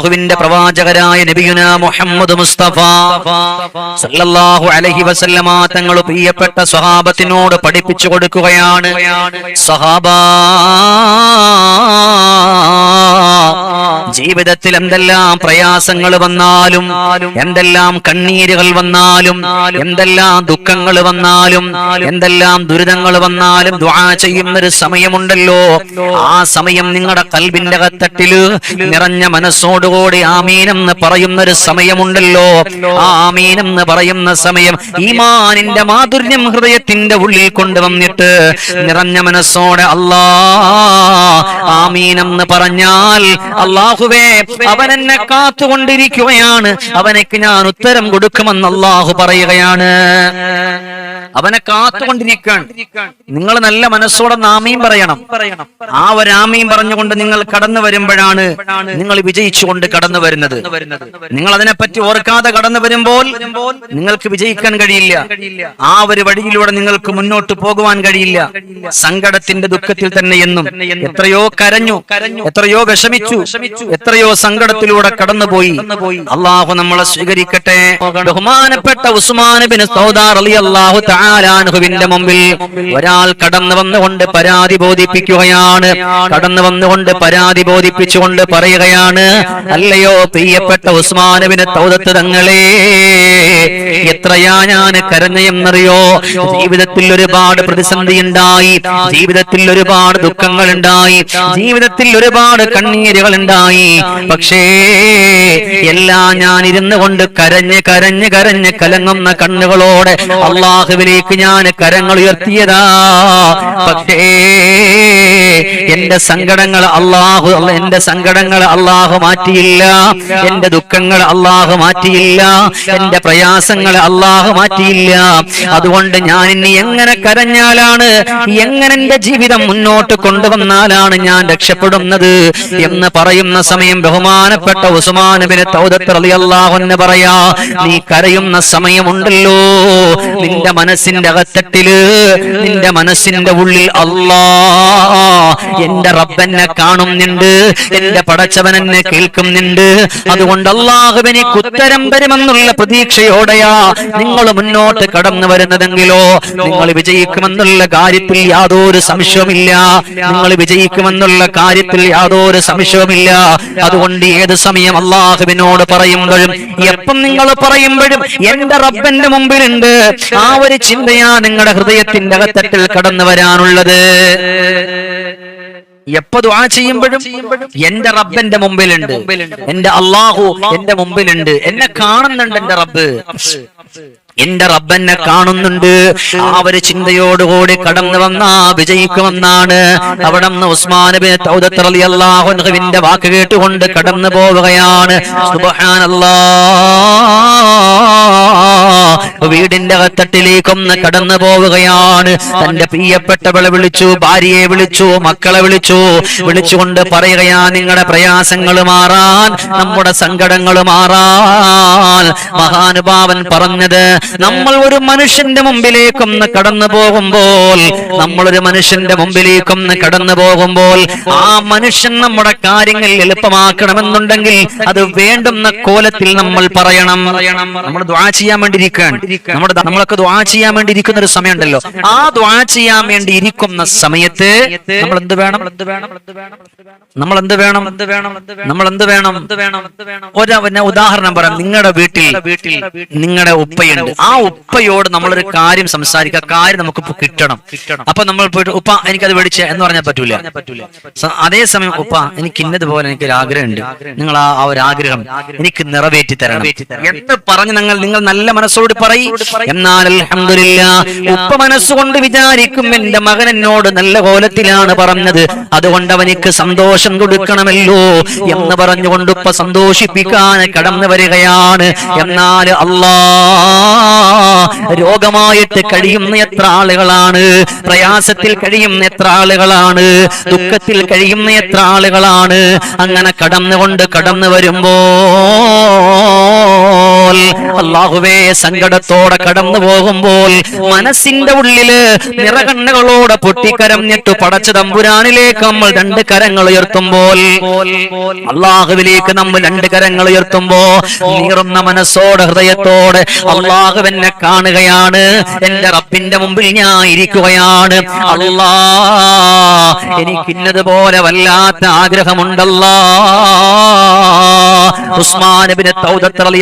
അള്ളാഹുവിന്റെ പ്രവാചകരായ നബിയുന മുഹമ്മദ് മുസ്തഫ. സല്ലല്ലാഹു അലൈഹി വസല്ലമ തങ്ങൾ പ്രിയപ്പെട്ട സ്വഹാബത്തിനോട് പഠിപ്പിച്ചു കൊടുക്കുകയാണ്. സഹാബ ജീവിതത്തിൽ എന്തെല്ലാം പ്രയാസങ്ങൾ വന്നാലും എന്തെല്ലാം കണ്ണീരുകൾ വന്നാലും എന്തെല്ലാം ദുഃഖങ്ങൾ വന്നാലും എന്തെല്ലാം ദുരിതങ്ങൾ വന്നാലും ദ്വാ ചെയ്യുന്ന ഒരു സമയമുണ്ടല്ലോ. ആ സമയം നിങ്ങളുടെ കൽബിന്റെ കത്തട്ടിൽ നിറഞ്ഞ മനസ്സോടുകൂടി ആമീനെന്ന് പറയുന്ന ഒരു സമയമുണ്ടല്ലോ. ആ ആമീനെന്ന് പറയുന്ന സമയം ഈമാനിന്റെ മാധുര്യം ഹൃദയത്തിന്റെ ഉള്ളിൽ കൊണ്ടുവന്നിട്ട് നിറഞ്ഞ മനസ്സോടെ അല്ലാ ആമീനെന്ന് പറഞ്ഞാൽ അള്ളാഹുവേ അവൻ എന്നെ കാത്തുകൊണ്ടിരിക്കുകയാണ്. അവനക്ക് ഞാൻ ഉത്തരം കൊടുക്കുമെന്ന് അള്ളാഹു പറയുകയാണ്. അവനെ കാത്തുകൊണ്ടിരിക്കാൻ നിങ്ങൾ നല്ല മനസ്സോടെ നാമയും പറയണം. ആ ഒരു ആമയും പറഞ്ഞുകൊണ്ട് നിങ്ങൾ കടന്നു വരുമ്പോഴാണ് നിങ്ങൾ വിജയിച്ചുകൊണ്ട് കടന്നു വരുന്നത്. നിങ്ങൾ അതിനെപ്പറ്റി ഓർക്കാതെ കടന്നു വരുമ്പോൾ നിങ്ങൾക്ക് വിജയിക്കാൻ കഴിയില്ല. ആ ഒരു വഴിയിലൂടെ നിങ്ങൾക്ക് മുന്നോട്ട് പോകുവാൻ കഴിയില്ല. സങ്കടത്തിന്റെ ദുഃഖത്തിൽ തന്നെ എന്നും എത്രയോ കരഞ്ഞു എത്രയോ വിഷമിച്ചു എത്രയോ സങ്കടത്തിലൂടെ കടന്നുപോയി. അള്ളാഹു നമ്മളെ സ്വീകരിക്കട്ടെ. ബഹുമാനപ്പെട്ട ഉസ്മാൻ ബിൻ സൗദാർ അലി അള്ളാഹു താലാൻഹുവിന്റെ മുമ്പിൽ ഒരാൾ കടന്നു വന്നുകൊണ്ട് പരാതി ബോധിപ്പിക്കുകയാണ്. കടന്നു വന്നുകൊണ്ട് പരാതി ബോധിപ്പിച്ചുകൊണ്ട് പറയുകയാണ് അല്ലയോ പ്രിയപ്പെട്ട ഉസ്മാനുവിന് തൗദത്ത് തങ്ങളെ എത്രയാ ഞാൻ കരഞ്ഞയെന്നറിയോ ജീവിതത്തിൽ ഒരുപാട് പ്രതിസന്ധി ഉണ്ടായി ജീവിതത്തിൽ ഒരുപാട് ദുഃഖങ്ങൾ ഉണ്ടായി ജീവിതത്തിൽ ഒരുപാട് കണ്ണീരുകൾ ഉണ്ടായി. പക്ഷേ എല്ലാം ഞാൻ ഇരുന്നു കൊണ്ട് കരഞ്ഞ് കരഞ്ഞ് കരഞ്ഞ് കലങ്ങുന്ന കണ്ണുകളോടെ അള്ളാഹുവിലേക്ക് ഞാൻ കരങ്ങൾ ഉയർത്തിയതാ. പക്ഷേ എന്റെ സങ്കടങ്ങൾ അള്ളാഹു എന്റെ സങ്കടങ്ങൾ അള്ളാഹു മാറ്റിയില്ല. എന്റെ ദുഃഖങ്ങൾ അള്ളാഹു മാറ്റിയില്ല. എന്റെ പ്രയാസങ്ങൾ അള്ളാഹു മാറ്റിയില്ല. അതുകൊണ്ട് ഞാൻ ഇനി എങ്ങനെ കരഞ്ഞാലാണ് എങ്ങനെ എന്റെ ജീവിതം മുന്നോട്ട് കൊണ്ടുവന്നാലാണ് ഞാൻ രക്ഷപ്പെടുന്നത് എന്ന് പറയുന്ന സമയം ബഹുമാനപ്പെട്ട ഉസ്മാനബിന് തൗദത്ത് പറയാ നീ കരയുന്ന സമയമുണ്ടല്ലോ. നിന്റെ മനസ്സിന്റെ അകത്തട്ടിൽ നിന്റെ മനസ്സിന്റെ ഉള്ളിൽ അല്ലാ. എന്റെ റബ്ബെന്നെ കാണുന്നുണ്ട് എന്റെ പടച്ചവൻ എന്നെ കേൾക്കുന്നുണ്ട്. അതുകൊണ്ട് അല്ലാഹുവിനെ ഉത്തരം വരുമെന്നുള്ള പ്രതീക്ഷയോടെയാ നിങ്ങൾ മുന്നോട്ട് കടന്നു വരുന്നതെങ്കിലോ നിങ്ങൾ വിജയിക്കുമെന്നുള്ള കാര്യത്തിൽ യാതൊരു സംശയവുമില്ല. നിങ്ങൾ വിജയിക്കുമെന്നുള്ള കാര്യത്തിൽ യാതൊരു സംശയവുമില്ല. അതുകൊണ്ട് ഏത് സമയം അള്ളാഹുവിനോട് പറയുമ്പോഴും എപ്പം നിങ്ങൾ പറയുമ്പോഴും എന്റെ റബ്ബന്റെ മുമ്പിലുണ്ട്. ആ ഒരു ചിന്തയാ നിങ്ങളുടെ ഹൃദയത്തിന്റെ അകത്തട്ടിൽ കടന്നു വരാനുള്ളത്. എപ്പോ ദുആ ചെയ്യുമ്പോഴും എന്റെ റബ്ബന്റെ മുമ്പിലുണ്ട്. എന്റെ അള്ളാഹു എന്റെ മുമ്പിലുണ്ട്. എന്നെ കാണുന്നുണ്ട് എന്റെ റബ്ബ്. എന്റെ റബ്ബനെ കാണുന്നുണ്ട്. ആ ഒരു ചിന്തയോടുകൂടി കടന്നു വന്നാ വിജയിക്കുമെന്നാണ്. അവിടെ നിന്ന് ഉസ്മാൻ ബിൻ തൗദത്ത് റളിയല്ലാഹു വാക്ക് കേട്ടുകൊണ്ട് കടന്നു പോവുകയാണ്. സുബ്ഹാനല്ലാഹ് വീടിന്റെ അകത്തട്ടിലേക്കൊന്ന് കടന്നു പോവുകയാണ്. തന്റെ പ്രിയപ്പെട്ടവളെ വിളിച്ചു ഭാര്യയെ വിളിച്ചു മക്കളെ വിളിച്ചു. വിളിച്ചുകൊണ്ട് പറയുകയാ നിങ്ങളുടെ പ്രയാസങ്ങൾ മാറാൻ നമ്മുടെ സങ്കടങ്ങൾ മാറാൻ. മഹാനുഭാവൻ പറഞ്ഞത് നമ്മൾ ഒരു മനുഷ്യന്റെ മുമ്പിലേക്കൊന്ന് കടന്നു പോകുമ്പോൾ നമ്മൾ ഒരു മനുഷ്യന്റെ മുമ്പിലേക്കൊന്ന് കടന്നു പോകുമ്പോൾ ആ മനുഷ്യൻ നമ്മുടെ കാര്യങ്ങൾ എളുപ്പമാക്കണമെന്നുണ്ടെങ്കിൽ അത് വേണ്ടുന്ന കോലത്തിൽ നമ്മൾ പറയണം. നമ്മൾ ദ്വാ ചെയ്യാൻ വേണ്ടി ഇരിക്കുകയാണ് നമ്മുടെ നമ്മളൊക്കെ ദ്വാ ചെയ്യാൻ വേണ്ടി ഇരിക്കുന്ന ഒരു സമയമുണ്ടല്ലോ. ആ ദ്വാ ചെയ്യാൻ വേണ്ടി ഇരിക്കുന്ന സമയത്ത് നമ്മൾ എന്ത് വേണം? നമ്മൾ എന്ത് വേണം? എന്ത് വേണം? നമ്മൾ എന്ത് വേണം എന്ത് വേണം ഒരു പിന്നെ ഉദാഹരണം പറയാം. നിങ്ങളുടെ വീട്ടിൽ വീട്ടിൽ നിങ്ങളുടെ ഉപ്പയുണ്ട്. ആ ഉപ്പയോട് നമ്മളൊരു കാര്യം സംസാരിക്കുക. കാര്യം നമുക്ക് കിട്ടണം. അപ്പൊ നമ്മൾ പോയിട്ട് ഉപ്പ എനിക്കത് മേടിച്ച എന്ന് പറഞ്ഞാൽ പറ്റൂല. പറ്റൂല അതേസമയം ഉപ്പ എനിക്ക് ഇന്നതുപോലെ എനിക്ക് ഒരു ആഗ്രഹമുണ്ട് നിങ്ങൾ ആ ആ ഒരു ആഗ്രഹം എനിക്ക് നിറവേറ്റി തരണം. എന്ന് പറഞ്ഞ് നിങ്ങൾ നിങ്ങൾ നല്ല മനസ്സോട് പറയും. എന്നാൽ അലഹമില്ല ഉപ്പ മനസ്സുകൊണ്ട് വിചാരിക്കും എന്റെ മകൻ എന്നോട് നല്ല കോലത്തിലാണ് പറഞ്ഞത്. അതുകൊണ്ട് അവനിക്ക് സന്തോഷം കൊടുക്കണമല്ലോ എന്ന് പറഞ്ഞുകൊണ്ട് ഉപ്പ സന്തോഷിപ്പിക്കാൻ കടന്നു വരികയാണ്. എന്നാൽ അള്ളാ രോഗമായിട്ട് കഴിയുന്ന എത്ര ആളുകളാണ്? പ്രയാസത്തിൽ കഴിയുന്ന എത്ര ആളുകളാണ്? ദുഃഖത്തിൽ കഴിയുന്ന എത്ര ആളുകളാണ്? അങ്ങനെ കടന്നുകൊണ്ട് കടന്നു വരുമ്പോൾ അള്ളാഹുവേ സങ്കടത്തോടെ കടന്നു പോകുമ്പോൾ മനസ്സിന്റെ ഉള്ളിൽ നിറകണ്ണുകളോടെ പൊട്ടിക്കരഞ്ഞിട്ട് പടച്ച തമ്പുരാനിലേക്ക് നമ്മൾ രണ്ട് കരങ്ങൾ ഉയർത്തുമ്പോൾ അള്ളാഹുവിലേക്ക് നമ്മൾ രണ്ട് കരങ്ങൾ ഉയർത്തുമ്പോ നീറുന്ന മനസ്സോടെ ഹൃദയത്തോടെ അള്ളാഹു എന്നെ കാണുകയാണ്. എന്റെ റബ്ബിന്റെ മുമ്പിൽ ഞാൻ ഇരിക്കുകയാണ്. അള്ളാ എനിക്കിന്നതുപോലെ വല്ലാത്ത ആഗ്രഹമുണ്ടല്ലാ. ഉസ്മാനബിന്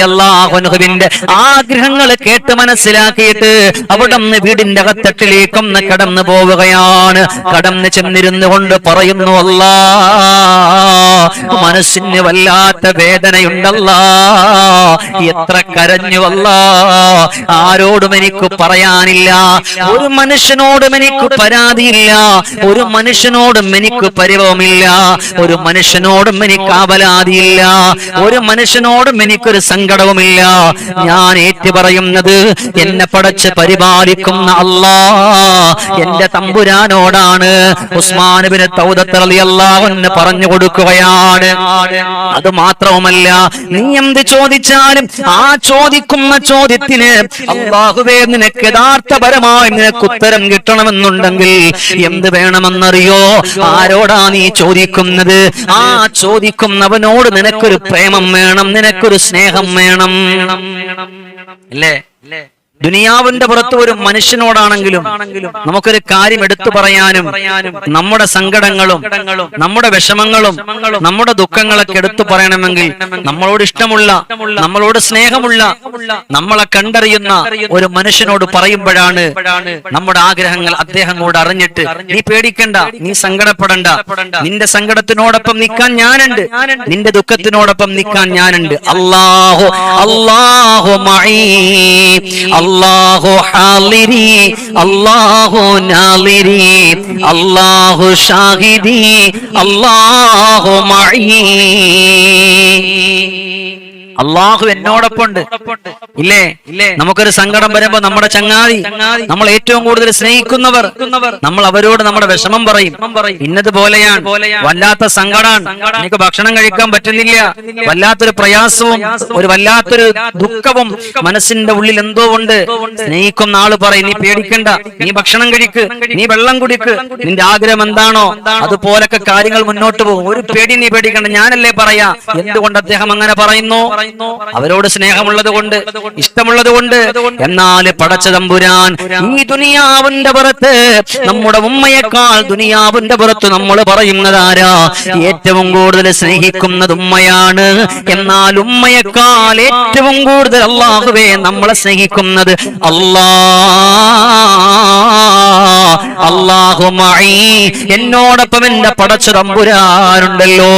റളിയല്ലാഹുവിന്റെ ആഗ്രഹങ്ങൾ കേട്ട് മനസ്സിലാക്കിയിട്ട് അവിടെ നിന്ന് വീടിന്റെ അകത്തട്ടിലേക്കൊന്ന് കടന്നു പോവുകയാണ്. കടന്നു ചെന്നിരുന്നു കൊണ്ട് പറയുന്നു അല്ലാ മനസ്സിന് വല്ലാത്ത വേദനയുണ്ടല്ല എത്ര കരഞ്ഞുവല്ല ആരോടും എനിക്ക് പറയാനില്ല ഒരു മനുഷ്യനോടും എനിക്ക് പരാതിയില്ല ഒരു മനുഷ്യനോടും എനിക്ക് പരിഭവമില്ല ഒരു മനുഷ്യനോടും എനിക്ക് അപലാതിയില്ല ഒരു മനുഷ്യനോടും എനിക്കൊരു സങ്കടവുമില്ല ഞാൻ ഏറ്റു പറയുന്നത് എന്നെ പടച്ച് പരിപാലിക്കുന്ന അല്ലാ എന്റെ തമ്പുരാനോടാണ് ഉസ്മാനുബിന് തൗദത്തറിയല്ലാവെന്ന് പറഞ്ഞു കൊടുക്കുകയാണ്. അത് മാത്രവുമല്ല നീ എന്ത് ചോദിച്ചാലും ആ ചോദിക്കുന്ന ചോദ്യത്തിന് അള്ളാഹുവേ നിനക്ക് യഥാർത്ഥപരമായി നിനക്ക് ഉത്തരം കിട്ടണമെന്നുണ്ടെങ്കിൽ എന്ത് വേണമെന്നറിയോ? ആരോടാ നീ ചോദിക്കുന്നത്? ആ ചോദിക്കുന്നവനോട് നിനക്കൊരു പ്രേമം വേണം നിനക്കൊരു സ്നേഹം വേണം. അല്ലേ? ദുനിയാവിന്റെ പുറത്ത് ഒരു മനുഷ്യനോടാണെങ്കിലും നമുക്കൊരു കാര്യം എടുത്തു പറയാനും നമ്മുടെ സങ്കടങ്ങളും നമ്മുടെ വിഷമങ്ങളും നമ്മുടെ ദുഃഖങ്ങളൊക്കെ എടുത്തു പറയണമെങ്കിൽ നമ്മളോട് ഇഷ്ടമുള്ള നമ്മളോട് സ്നേഹമുള്ള നമ്മളെ കണ്ടറിയുന്ന ഒരു മനുഷ്യനോട് പറയുമ്പോഴാണ് നമ്മുടെ ആഗ്രഹങ്ങൾ അദ്ദേഹം കൂടെ അറിഞ്ഞിട്ട് നീ പേടിക്കണ്ട നീ സങ്കടപ്പെടണ്ട. നിന്റെ സങ്കടത്തിനോടൊപ്പം നിൽക്കാൻ ഞാനുണ്ട്. നിന്റെ ദുഃഖത്തിനോടൊപ്പം നിൽക്കാൻ ഞാനുണ്ട്. അല്ലാഹു മഈ അല്ലാഹു ഹാലിരി അല്ലാഹു നാലിരി അല്ലാഹു ഷാഹിദി അല്ലാഹു മഈ അള്ളാഹു എന്നോടൊപ്പം ഉണ്ട് ഇല്ലേ? നമുക്കൊരു സങ്കടം വരുമ്പോ നമ്മുടെ ചങ്ങാതി നമ്മൾ ഏറ്റവും കൂടുതൽ സ്നേഹിക്കുന്നവർ നമ്മൾ അവരോട് നമ്മുടെ വിഷമം പറയും. ഇന്നതുപോലെയാണ് വല്ലാത്ത സങ്കടമാണ് എനിക്ക് ഭക്ഷണം കഴിക്കാൻ പറ്റുന്നില്ല. വല്ലാത്തൊരു പ്രയാസവും ഒരു വല്ലാത്തൊരു ദുഃഖവും മനസ്സിന്റെ ഉള്ളിൽ എന്തോ ഉണ്ട്. സ്നേഹിക്കുന്ന ആൾ പറയും നീ പേടിക്കണ്ട. നീ ഭക്ഷണം കഴിക്ക്. നീ വെള്ളം കുടിക്ക്. നിന്റെ ആഗ്രഹം എന്താണോ അതുപോലൊക്കെ കാര്യങ്ങൾ മുന്നോട്ട് പോകും. ഒരു പേടി നീ പേടിക്കണ്ട. ഞാനല്ലേ പറയാ എന്തുകൊണ്ട് അദ്ദേഹം അങ്ങനെ പറയുന്നു? അവരോട് സ്നേഹമുള്ളത് കൊണ്ട് ഇഷ്ടമുള്ളത് കൊണ്ട് എന്നാൽ പടച്ച തമ്പുരാൻ ഈ ദുനിയാവിന്റെ പുറത്ത് നമ്മുടെ ഉമ്മയേക്കാൾ ദുനിയാവിന്റെ പുറത്ത് നമ്മൾ പറയുന്നതാരാ? ഏറ്റവും കൂടുതൽ സ്നേഹിക്കുന്നത് ഉമ്മയാണ്. എന്നാൽ ഉമ്മയേക്കാൾ ഏറ്റവും കൂടുതൽ അള്ളാഹുവേ നമ്മളെ സ്നേഹിക്കുന്നത് അല്ലാ. അള്ളാഹുമായി എന്നോടൊപ്പം എന്റെ പടച്ച തമ്പുരാനുണ്ടല്ലോ.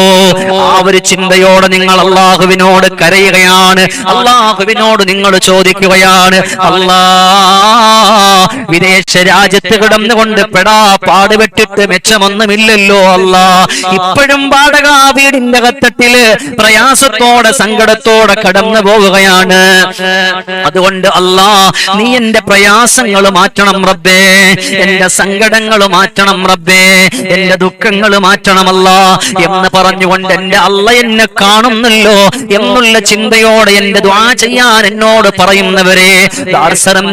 ആ ഒരു ചിന്തയോടെ നിങ്ങൾ അള്ളാഹുവിനോട് കരയുകയാണ് അള്ളാഹുവിനോട് നിങ്ങൾ ചോദിക്കുകയാണ്. അള്ളാ വിദേശ രാജ്യത്ത് കിടന്നുകൊണ്ട് പെടാ പാടുപെട്ടിട്ട് മെച്ചമൊന്നുമില്ലല്ലോ അല്ലാ ഇപ്പോഴും വാടക വീടിന്റെ കത്തട്ടിൽ പ്രയാസത്തോടെ സങ്കടത്തോടെ കടന്നു പോവുകയാണ്. അതുകൊണ്ട് അല്ലാ നീ എന്റെ പ്രയാസങ്ങൾ മാറ്റണം റബ്ബേ. എന്റെ സങ്കടങ്ങൾ മാറ്റണം റബ്ബേ. എന്റെ ദുഃഖങ്ങൾ മാറ്റണമല്ല എന്ന് പറഞ്ഞുകൊണ്ട് എന്റെ അല്ല എന്നെ കാണുന്നല്ലോ. എന്നുള്ള ചിന്തയോടെ എന്റെ ദ്വാ ചെയ്യാൻ എന്നോട് പറയുന്നവരെ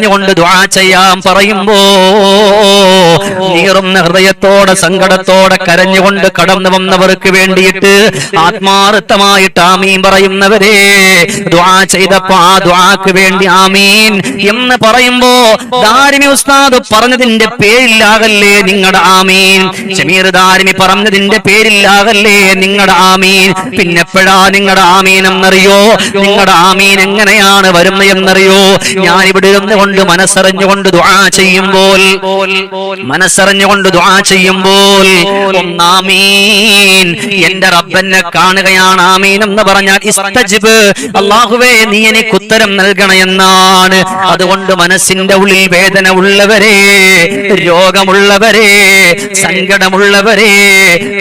കൊണ്ട് ദ്വാ ചെയ്യാൻ പറയുമ്പോ നീറുന്ന ഹൃദയത്തോടെ സങ്കടത്തോടെ കരഞ്ഞുകൊണ്ട് കടന്നു വന്നവർക്ക് വേണ്ടിയിട്ട് ആത്മാർത്ഥമായിട്ട് ആമീൻ പറയുന്നവരെ ദ്വാ ചെയ്തപ്പോ ആ ദ്വാക്ക് വേണ്ടി ആമീൻ എന്ന് പറയുമ്പോ ദാരിമി ഉസ്താദ് പറഞ്ഞതിന്റെ പേരില്ലാകല്ലേ നിങ്ങളുടെ ആമീൻ? ഷമീർ ദാരിമി പറഞ്ഞതിന്റെ പേരില്ലാകല്ലേ നിങ്ങളുടെ ആമീൻ? പിന്നെപ്പോഴാ നിങ്ങളുടെ ആമീൻ എന്നറിയോ? നിങ്ങളുടെ ആമീൻ എങ്ങനെയാണ് വരുന്നത് എന്നറിയോ ഞാൻ ഇവിടെ ഇരുന്നുകൊണ്ട് മനസ്സറിഞ്ഞുകൊണ്ട് ദുആ ചെയ്യുമ്പോൾ മനസ്സറിഞ്ഞുകൊണ്ട് ദുആ ചെയ്യുമ്പോൾ ഒന്നാമീൻ എന്റെ റബ്ബനെ കാണുകയാണ് ആമീൻ എന്ന് പറഞ്ഞാൽ ഇസ്തജിബ് അള്ളാഹുവേ നീ എനിക്ക് ഉത്തരം നൽകണമെന്നാണ് അതുകൊണ്ട് മനസ്സിന്റെ ഉള്ളിൽ വേദന ഉള്ളവരെ രോഗമുള്ളവരെ സങ്കടമുള്ളവരെ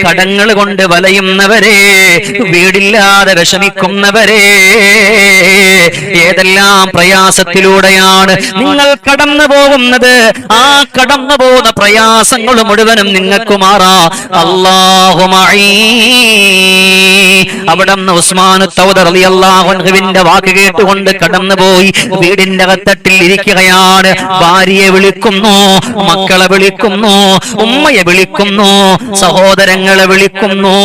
കടങ്ങൾ കൊണ്ട് വലയുന്നവരെ വീടില്ലാതെ വിഷമിക്കുന്നവരെ ഏതെല്ലാം പ്രയാസത്തിലൂടെയാണ് നിങ്ങൾ കടന്നു പോകുന്നത്? ആ കടന്നു പോകുന്ന പ്രയാസങ്ങൾ മുഴുവനും നിങ്ങൾക്ക് മാറാ. അള്ളാഹുമായി അവിടെ നിന്ന് ഉസ്മാൻ തൗദർ അള്ളാഹുവിന്റെ വാക്ക് കേട്ടുകൊണ്ട് കടന്നുപോയി. വീടിന്റെ അകത്തട്ടിൽ ഇരിക്കുകയാണ്. ഭാര്യയെ വിളിക്കുന്നു മക്കളെ വിളിക്കുന്നു ഉമ്മയെ വിളിക്കുന്നു സഹോദരങ്ങളെ വിളിക്കുന്നു.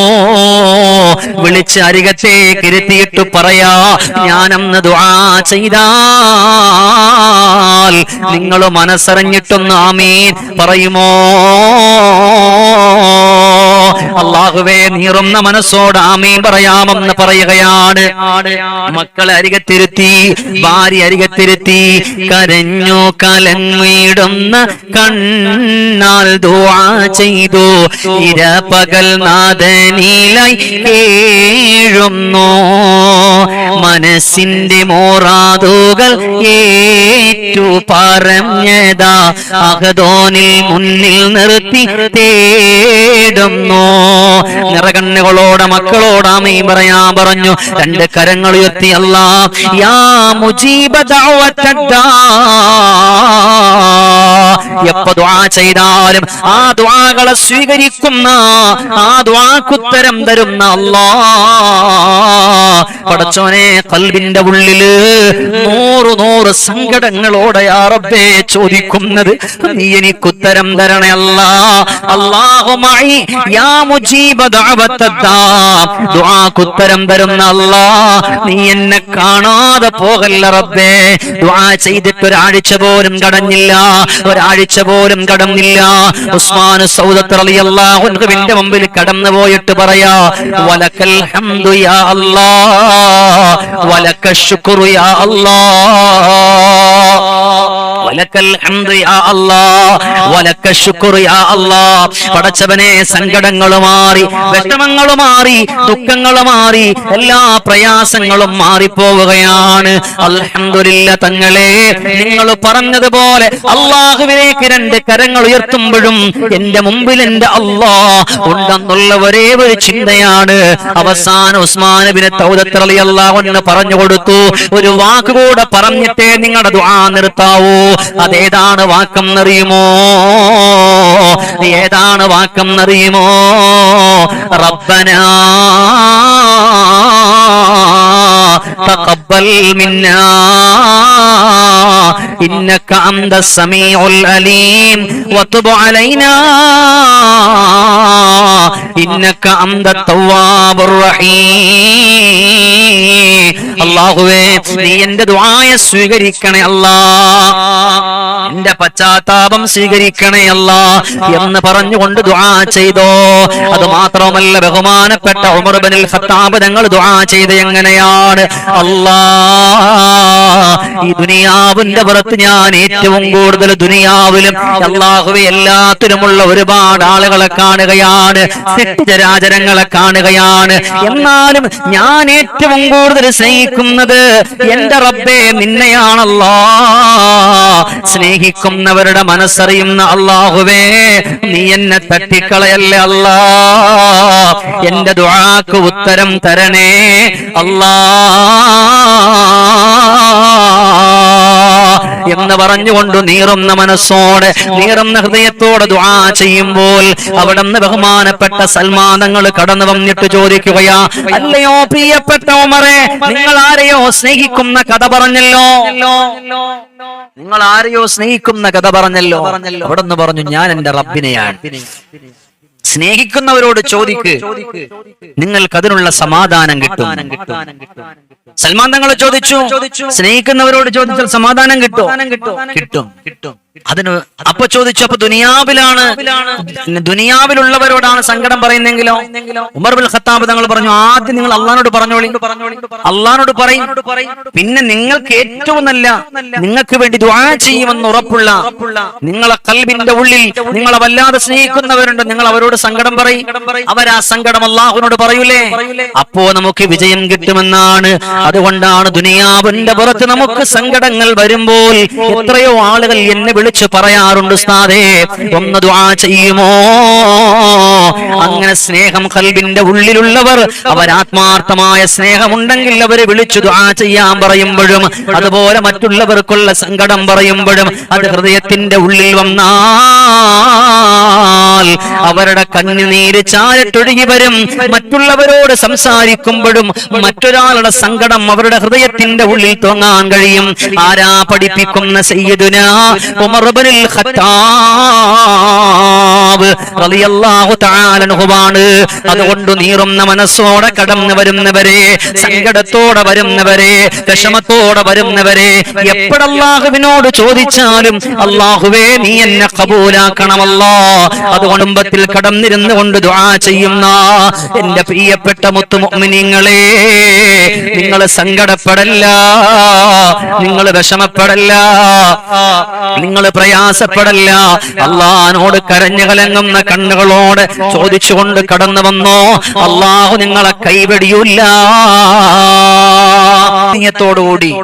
വിളിച്ച് അരികത്തേക്ക് ഇരുത്തിയിട്ട് പറയാ ഞാനന്ന് ദുആ ചെയ്താൽ നിങ്ങൾ മനസ്സറിഞ്ഞിട്ടൊന്ന് ആമീൻ. പറയുമോ? അള്ളാഹുവേ നീറുന്ന മനസ്സോട് ആമീൻ പറയാമെന്ന് പറയുകയാണ്. മക്കളെ അരികത്തിരുത്തി ഭാര്യ അരികത്തിരുത്തി കരഞ്ഞു കലങ്ങിടുന്ന കണ്ണാൽ ദുആ ചെയ്തു. ഇരപകൽ നാദനിലായി കേഴുന്നു. മനസ്സിന്റെ മോറാതുകൾ ഏറ്റു പറഞ്ഞതാ. അഹദോനിൽ മുന്നിൽ നിർത്തി തേടുന്നു. നിറകണ്ണുകളോടെ ആമീൻ പറയാ പറഞ്ഞു. രണ്ട് കരങ്ങൾ ഉയർത്തി യാ. എപ്പോ ദുആ ചെയ്താലും ആ ദുആകളെ സ്വീകരിക്കുന്ന ആ ദുആക്കുത്തരം തരുന്ന അല്ലാ. പടച്ചോനെ കൽബിന്റെ ഉള്ളിൽ നൂറ് നൂറ് സങ്കടങ്ങളോടെ യാ റബ്ബേ ചോദിക്കുന്നത് നീ എനിക്കുത്തരം തരണേ അല്ലാ. അല്ലാഹുമായി യാ ദുആക്കുത്തരം തരുന്ന അല്ലാ. നീ എന്നെ കാണാതെ പോകല്ല റബ്ബേ. ദുആ ചെയ്തിട്ട് ഒരാഴ്ച പോലും കടഞ്ഞില്ല ഒരാഴ്ച പോലും കടന്നില്ല. ഉസ്മാൻ സൗദത്ത് റളിയല്ലാഹു അൻഹുവിന്റെ മുമ്പിൽ കടന്നു പോയിട്ട് പറയാ വലക്കൽ ഹംദു യാ അല്ലാ. ഹംദു യാ അല്ലാ. അല്ലാ പടച്ചവനെ സങ്കടങ്ങൾ മാറി വിഷമങ്ങൾ മാറി ദുഃഖങ്ങൾ മാറി എല്ലാ പ്രയാസങ്ങളും മാറിപ്പോവുകയാണ്. അൽഹംദുലില്ല തങ്ങളെ നിങ്ങൾ പറഞ്ഞതുപോലെ അള്ളാഹുവിലേക്ക് രണ്ട് കരങ്ങൾ ഉയർത്തുമ്പോഴും എന്റെ മുമ്പിൽ എന്റെ അള്ളാ ഉണ്ടെന്നുള്ള ഒരേ ഒരു ചിന്തയാണ്. അവസാന തൗദത്ത് റളിയല്ലാഹു അൻഹു പറഞ്ഞു കൊടുത്തു ഒരു വാക്കുകൂടെ പറഞ്ഞിട്ടേ നിങ്ങളുടെ ദുആ നിർത്താവൂ. അതേതാണ് വാക്കെന്നറിയുമോ ഏതാണ് വാക്കെന്നറിയുമോ റബ്ബനാ تقبل منا إنك أنت السميع الأليم وتب علينا إنك أنت التواب الرحيم അള്ളാഹുവേ നീ എന്റെ ദുആയ സ്വീകരിക്കണേ അല്ലാ എന്റെ പശ്ചാത്താപം സ്വീകരിക്കണേ അല്ലാ എന്ന് പറഞ്ഞുകൊണ്ട് ദുആ ചെയ്തോ അത് മാത്രമല്ല ബഹുമാനപ്പെട്ട ഉമർ ബിനുൽ ഖത്താബ് തങ്ങൾ ദുആ ചെയ്ത് എങ്ങനെയാണ് അല്ലാ Ah. ഈ ദുനിയാവിന്റെ പുറത്ത് ഞാൻ ഏറ്റവും കൂടുതൽ ദുനിയാവിലും അള്ളാഹുവെ എല്ലാത്തിലുമുള്ള ഒരുപാട് ആളുകളെ കാണുകയാണ് ചരാചരങ്ങളെ കാണുകയാണ്. എന്നാലും ഞാൻ ഏറ്റവും കൂടുതൽ സ്നേഹിക്കുന്നത് എന്റെ റബ്ബേ നിന്നെയാണല്ലോ. സ്നേഹിക്കുന്നവരുടെ മനസ്സറിയുന്ന അള്ളാഹുവേ നീ എന്നെ തട്ടിക്കളയല്ലേ അല്ലാ. എന്റെ ദുആക്ക് ഉത്തരം തരണേ അല്ലാ. എന്ന് പറഞ്ഞുകൊണ്ട് നീറുന്ന മനസ്സോടെ നീറുന്ന ഹൃദയത്തോടെ ദുആ ചെയ്യുമ്പോൾ അവിടുന്ന് ബഹുമാനപ്പെട്ട സൽമാനങ്ങൾ കടന്നു വന്നിട്ട് ചോദിക്കുകയാ അല്ലയോ പ്രിയപ്പെട്ട ഉമറെ നിങ്ങൾ ആരെയോ സ്നേഹിക്കുന്ന കഥ പറഞ്ഞല്ലോ? നിങ്ങൾ ആരെയോ സ്നേഹിക്കുന്ന കഥ പറഞ്ഞല്ലോ? അവിടുന്ന് പറഞ്ഞു ഞാൻ എന്റെ റബ്ബിനെയാണ്. സ്നേഹിക്കുന്നവരോട് ചോദിക്ക്. നിങ്ങൾക്ക് അതിനുള്ള സമാധാനം കിട്ടും. സൽമാൻ തങ്ങൾ ചോദിച്ചു. സ്നേഹിക്കുന്നവരോട് ചോദിച്ചാൽ സമാധാനം കിട്ടും കിട്ടും. കിട്ടും. അതിന് അപ്പൊ ചോദിച്ചു അപ്പൊ ദുനിയാവിലാണ് ദുനിയാവിലുള്ളവരോടാണ് സങ്കടം പറയുന്നെങ്കിലോ? ഉമർ ബുൽ ഖത്താബ് തങ്ങൾ പറഞ്ഞു ആദ്യം നിങ്ങൾ അള്ളഹാനോട് പറഞ്ഞോളി. അള്ളഹാനോട് പറയും. പിന്നെ നിങ്ങൾക്ക് ഏറ്റവും നല്ല നിങ്ങൾക്ക് വേണ്ടി ദ്വാ ചെയ്യുമെന്ന് ഉറപ്പുള്ള നിങ്ങളെ കൽവിന്റെ ഉള്ളിൽ നിങ്ങളെ വല്ലാതെ സ്നേഹിക്കുന്നവരുണ്ട്. നിങ്ങൾ അവരോട് സങ്കടം പറയും. അവരാ സങ്കടം അള്ളാഹുവിനോട് പറയൂലേ? അപ്പോ നമുക്ക് വിജയം കിട്ടുമെന്നാണ്. അതുകൊണ്ടാണ് ദുനിയാവിന്റെ പുറത്ത് നമുക്ക് സങ്കടങ്ങൾ വരുമ്പോൾ എത്രയോ ആളുകൾ എന്നെ വിളിച്ചു പറയാറുണ്ട് ഉസ്താദേ ഒന്ന് ദുആ ചെയ്യുമോ? അങ്ങനെ സ്നേഹം കൽബിന്റെ ഉള്ളിലുള്ളവർ അവരാത്മാർത്ഥമായ സ്നേഹമുണ്ടെങ്കിൽ അവർ വിളിച്ചു ദുആ ചെയ്യാൻ പറയുമ്പോഴും അതുപോലെ മറ്റുള്ളവർക്കുള്ള സങ്കടം പറയുമ്പോഴും അത് ഹൃദയത്തിന്റെ ഉള്ളിൽ വന്നാൽ അവരുടെ കണ്ണുനീര് ചാരട്ടൊഴുകി വരും. മറ്റുള്ളവരോട് സംസാരിക്കുമ്പോഴും മറ്റൊരാളുടെ സങ്കടം അവരുടെ ഹൃദയത്തിന്റെ ഉള്ളിൽ തോങ്ങാൻ കഴിയും. ആരാ പഠിപ്പിക്കുന്ന സയ്യിദുന. ഖത്താബ് തആല അതുകൊണ്ട് നീറുന്ന മനസ്സോടെ കടന്നു വരുന്നവരെ സങ്കടത്തോടെ വരുന്നവരെ വിഷമത്തോടെ വരുന്നവരെ എപ്പോഴല്ലാഹുവിനോട് ചോദിച്ചാലും അള്ളാഹുവേ നീ എന്നെ കബൂലാക്കണമല്ലോ. അത് കുടുംബത്തിൽ കടന്നിരുന്നു കൊണ്ട് ദുആ ചെയ്യുന്ന എന്റെ പ്രിയപ്പെട്ട മുത്തുമൊമിനിങ്ങളെ നിങ്ങൾ സങ്കടപ്പെടല്ല നിങ്ങൾ വിഷമപ്പെടല്ല നിങ്ങൾ പ്രയാസപ്പെടല്ല. അള്ളഹാനോട് കരഞ്ഞു കലങ്ങുന്ന കണ്ണുകളോട് ചോദിച്ചുകൊണ്ട് കടന്നു വന്നോ അള്ളാഹു നിങ്ങളെ കൈവെടിയൂല്ല. ോടുകൂടി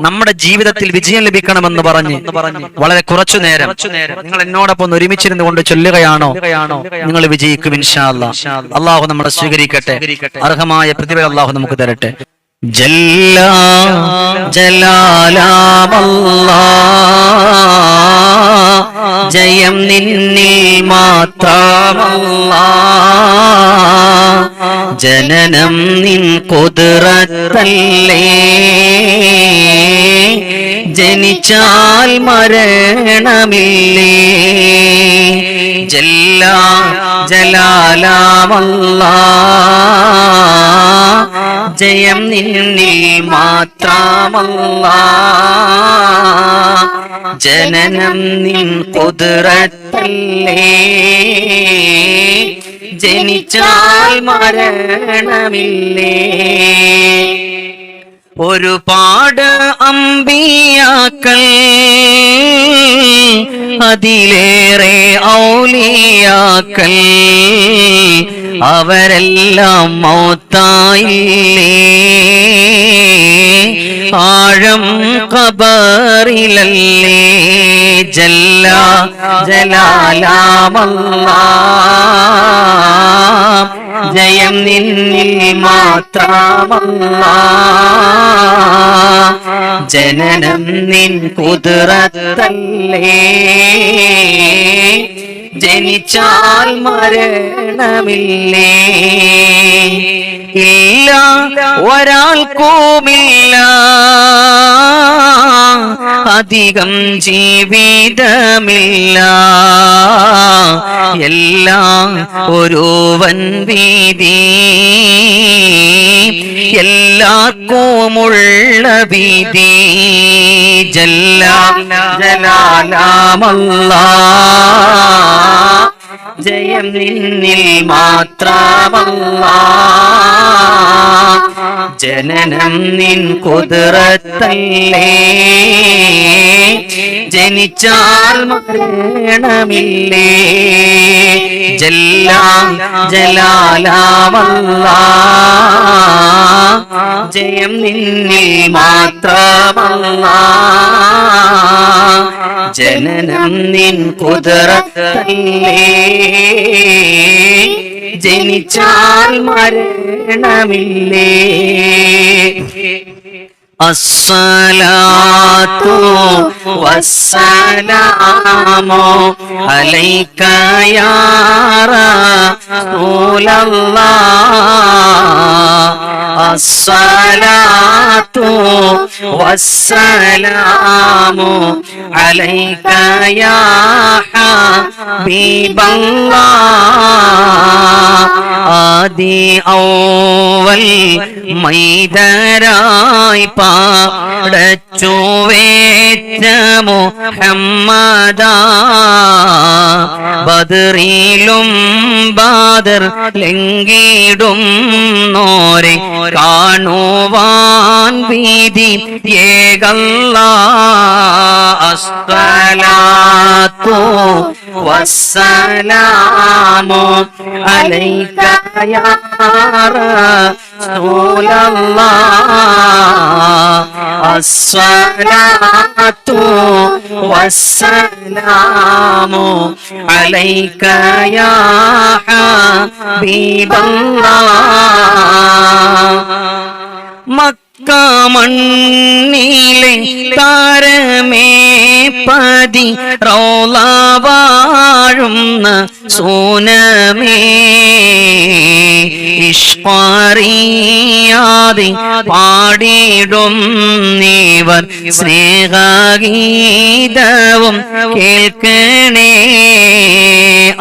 നമ്മുടെ ജീവിതത്തിൽ വിജയം ലഭിക്കണമെന്ന് പറഞ്ഞ് വളരെ കുറച്ചു നേരം നിങ്ങൾ എന്നോടൊപ്പം ഒരുമിച്ചിരുന്നു കൊണ്ട് ചൊല്ലുകയാണോ? നിങ്ങൾ വിജയിക്കും ഇൻഷാ അള്ളാഹു നമ്മളെ സ്വീകരിക്കട്ടെ. അർഹമായ പ്രതിഭ അള്ളാഹു നമുക്ക് തരട്ടെ. ജല്ല ജലാലാമല്ലാ. ജയം നിന്നിൽ മാത്രമല്ലാ. ജനനം നിൻ കുതിരത്തല്ലേ. ജനിച്ചാൽ മരണമില്ലേ. ജല്ല ജലാലാമല്ലാ. ജയം നിന്നെ മാത്രമല്ല. ജനനം നിൻ കുതിരത്തല്ലേ ജനിച്ചാൽ മരണമില്ലേ. ഒരുപാട് അമ്പിയാക്കൾ അതിലേറെ ഔലിയാക്കൾ. അവരെല്ലാം മൗത്തായില്ലേ? ആഴം കബറിലല്ലേ ജല്ല ജലാലാമല്ലാ. ജയം നിന്നിൽ മാത്രമല്ല. ജനനം നിൻ കുതിരത്തല്ലേ. ജനിച്ചാൽ മരണമില്ലേ. ഇല്ല ഒരാൾക്കുമില്ല അധികം ജീവിതമില്ല. എല്ലാം ഒരുവൻ വീതി. എല്ലാർക്കുമുള്ള വീതി. ജല്ല ജലാലാമല്ലാ. ജയം നിന്നിൽ മാത്രമല്ലാ. ജനനം നിൻ കുതിരത്തല്ലേ. ജനിച്ചാൽ മരണമില്ലേ. ജല്ല ജലാലാവല്ല. ജയം നിന്നിൽ മാത്രമല്ല. ജനനം നിൻ കുതിരത്തല്ലേ. ജനിച്ചാൽ മരണമില്ലേ. الصلاة والسلام عليك يا رسول الله الصلاة والسلام عليك يا حبيب الله آدي أول ميدراي വേറ്റ മുഹമ്മദ ബദറിലും ബാദർ ലംഘിടും നോരെ കാണുവാൻ വീതി ഏകല്ല. അസ്തലാത്തു വസ്സലാമു അലൈക യാ റസൂലല്ലാഹ് الصلاة والسلام عليك يا حبيب الله മക്ക മണ്ണിലെ താരമേ പതി റോള വാഴുന്ന സോനമേ ഇഷ്കറിയാതെ പാടിടും നീവർ സ്നേഹഗീതവും കേൾക്കണേ.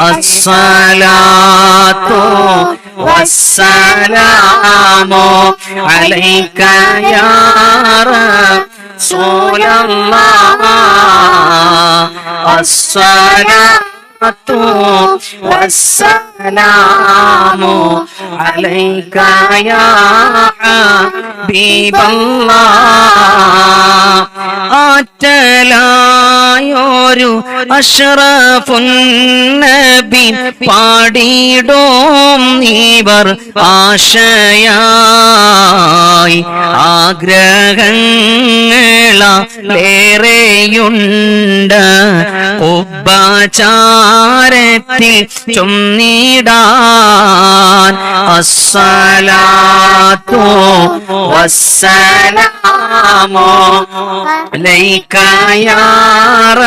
അസ്സലാത്തോ വസ്സലാമോ അലൈക്കയാറ സോലമ്മാ അസ്സലാത്തോ വസ്സലാമോ الصلاة والسلام عليك يا حبيب الله ആറ്റലായൊരു അഷ്റഫുന്നബി പാടിടോം നീവർ ആശയായി ആഗ്രഹങ്ങളേറെയുണ്ട് ഉപചാരത്തിൽ നേരിടാൻ അസ്സലാത്തു വസ്സലാമോ ലൈക്കയാറ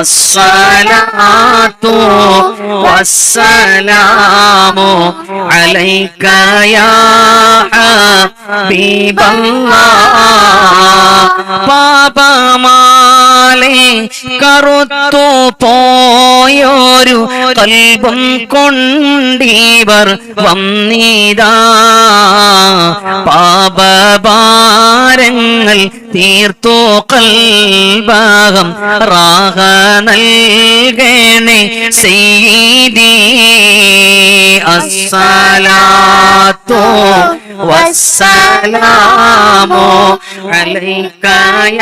الصلاة والسلام عليك يا حبيب الله പാപമാലെ കറുത്തു പോയൊരു കൽബും കൊണ്ടിവർ വന്നിതാ പാപഭാരങ്ങൾ ഞങ്ങൾ തീർത്തോ കൽഭാഗം റാഹ നൽകണേ സീതി അസ്സലാത്തോ വസ്സലാമോ അലൈക്കയാറ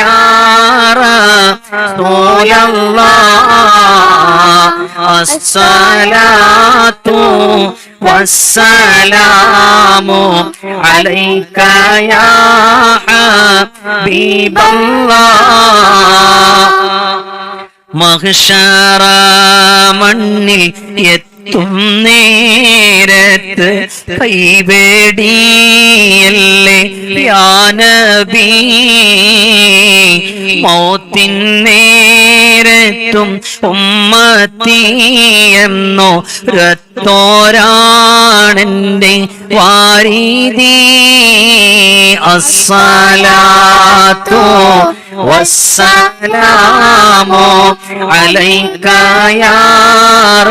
സോലല്ലാ അസ്സലാത്തോ വസ്സലാമു അലൈക്കയ മഹ്ഷാറ മണ്ണിൽ എത്തി എത്തും നേരത്ത് കൈവേടിയല്ലേ യാനബി മോത്തിൻ നേരത്തും ഉമ്മത്തീയെന്നോ രത്തോരാണെന്റെ വാരീതി. അസലാത്തോ വസ്സലാമോ അലൈക്കായാറ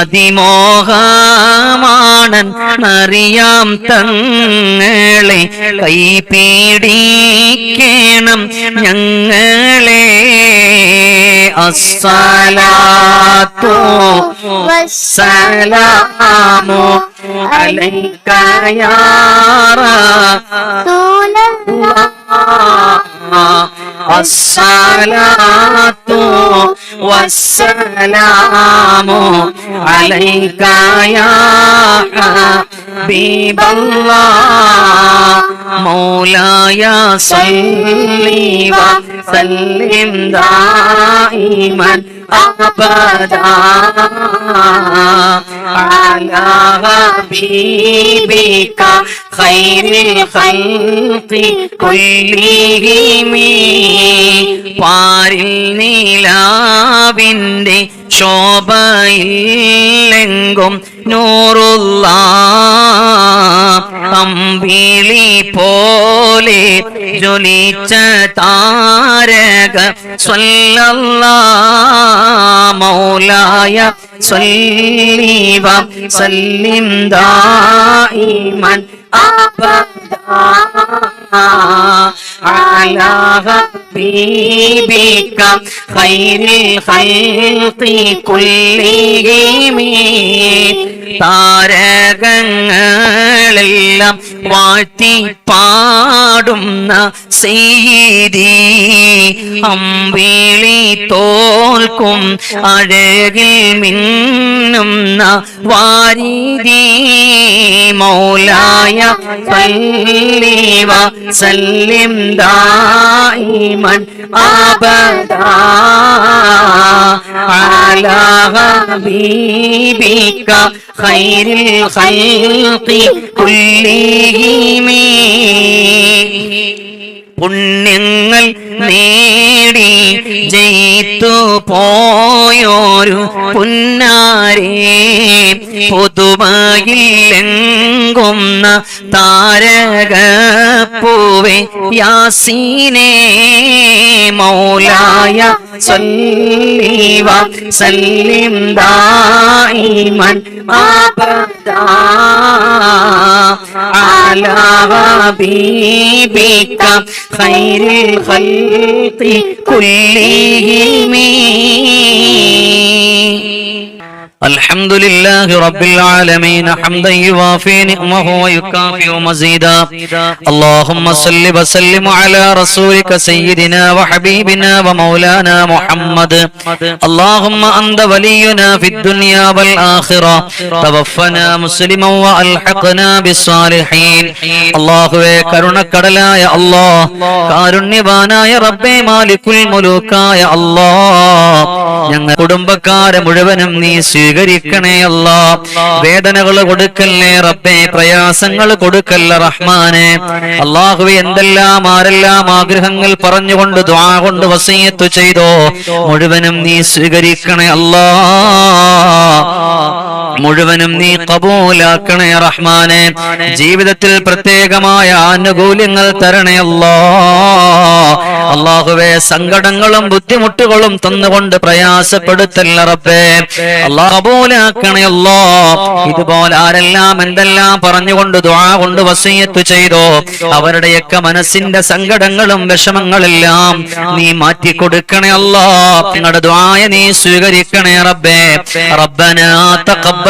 അതിമോഹമാണൻ അറിയാം തങ്ങളെ കൈപീടിക്കണം ഞങ്ങളെ. അസ്സലാത്തോ വസ്സലാമോ الصلاة والسلام عليك يا حبيب الله مولاي صل وسلم دائما أبدا على حبيبك خير الخلق كلهم പാരിൽ നീലാവിന്റെ ശോഭയില്ലെങ്കും നൂറുള്ള അമ്പിളി പോലെ ജ്വലിച്ച താരക സ്വല്ലല്ല മൗലായ സ്വല്ലീവ സല്ലിം ദായിമൻ അബദാ على حبيبك خير الخلق كلهم താരകങ്ങളെല്ലാം വാഴ്ത്തി പാടുന്ന സെയ്തി അമ്പിളി തോൽക്കും അഴകിൽ മിന്നുന്ന വാരിതി മൗലായ സല്ലിവ സല്ലിം ദായിമൻ അബദാ على حبيبك خير الخلق كلهم പുണ്യങ്ങൾ നേടി ജയിത്തു പോയോരു പുന്നാരേ പുതുമയിലെങ്കുന്ന താരകപ്പൂവേ യാസീനേ മൗലായ സല്ലീവ സല്ലിം ദായിമൻ അബദാ على حبيبك خير الخلق كلهم الحمد لله رب العالمين حمدا يوافي نعمه ويكافئ مزيدا اللهم صل وسلم على رسولك سيدنا وحبيبنا ومولانا محمد اللهم أنت ولينا في الدنيا والآخرة توفنا مسلما وألحقنا بالصالحين അള്ളാഹുവെ കരുണക്കടലായ അല്ലാ കാരുണ്യവാനായ റബ്ബേ മാലിക്കുൽ മുലൂക്കായ അല്ലാ ഞങ്ങൾ കുടുംബക്കാരെ മുഴുവനും നീ സ്വീകരിക്കണേ അല്ലാ. വേദനകൾ കൊടുക്കല്ലേ റബ്ബേ പ്രയാസങ്ങൾ കൊടുക്കല്ല റഹ്മാനെ. അള്ളാഹുവെ എന്തെല്ലാം ആരെല്ലാം ആഗ്രഹങ്ങൾ പറഞ്ഞുകൊണ്ട് ദ്വാ കൊണ്ട് വസീയത്ത് ചെയ്തോ. മുഴുവനും നീ സ്വീകരിക്കണേ അല്ലാ. മുഴുവനും നീ കബൂലാക്കണേ റഹ്മാനെ. ജീവിതത്തിൽ പ്രത്യേകമായ ആനുകൂല്യങ്ങൾ തരണേ അല്ലാ. അള്ളാഹുവെ സങ്കടങ്ങളും ബുദ്ധിമുട്ടുകളും തന്നുകൊണ്ട് പ്രയാസപ്പെടുത്തല്ല റബ്ബേ. അള്ളാഹ് കബൂലാക്കണേ അല്ലാ. ഇതുപോലെ ആരെല്ലാം എന്തെല്ലാം പറഞ്ഞുകൊണ്ട് ദ്വാ കൊണ്ട് വസീയത്ത് ചെയ്തോ അവരുടെയൊക്കെ മനസ്സിന്റെ സങ്കടങ്ങളും വിഷമങ്ങളെല്ലാം നീ മാറ്റി കൊടുക്കണേ അല്ലാ. നിങ്ങളുടെ ദ്വായ നീ സ്വീകരിക്കണേ റബ്ബേ. റബ്ബനാ തഖബ്ബൽ